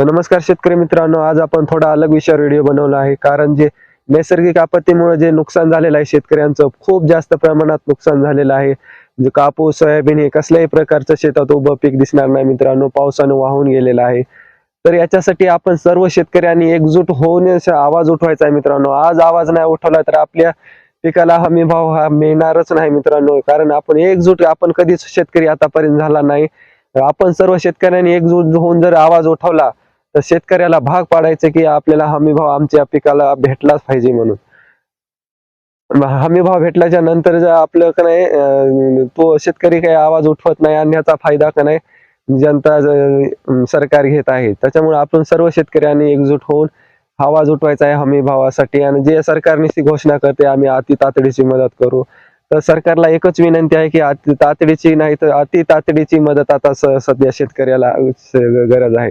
तर नमस्कार शेतकरी मित्रांनो आज आपण थोडा अलग विषयावर व्हिडिओ बनवला आहे. कारण जे नैसर्गिक आपत्तीमुळे जे नुकसान झालेलं आहे शेतकऱ्यांचं खूप जास्त प्रमाणात नुकसान झालेलं आहे. म्हणजे कापूस सोयाबीन हे कसल्याही प्रकारचं शेतात उभं पीक दिसणार नाही मित्रांनो पावसानं वाहून गेलेलं आहे. तर याच्यासाठी आपण सर्व शेतकऱ्यांनी एकजूट होऊन आवाज उठवायचा आहे मित्रांनो. आज आवाज नाही उठवला तर आपल्या पिकाला हमी भाव हा मिळणारच नाही मित्रांनो. कारण आपण एकजूट आपण कधीच शेतकरी आतापर्यंत झाला नाही. आपण सर्व शेतकऱ्यांनी एकजूट होऊन जर आवाज उठवला तर शेतकऱ्याला भाग पाडायचं की आपल्याला हमी भाव आमच्या पिकाला भेटलाच पाहिजे म्हणून. हमी भाव भेटल्याच्या नंतर जर आपलं का नाही तो शेतकरी काही आवाज उठवत नाही आणि याचा फायदा का नाही जनता सरकार घेत आहे. त्याच्यामुळे आपण सर्व शेतकऱ्यांनी एकजूट होऊन आवाज उठवायचा आहे हमी भावासाठी आणि जे सरकारने ती घोषणा करते आम्ही अति तातडीची मदत करू. तर सरकारला एकच विनंती आहे की अति तातडीची नाही तर अति तातडीची मदत आता स- सध्या शेतकऱ्याला गरज आहे.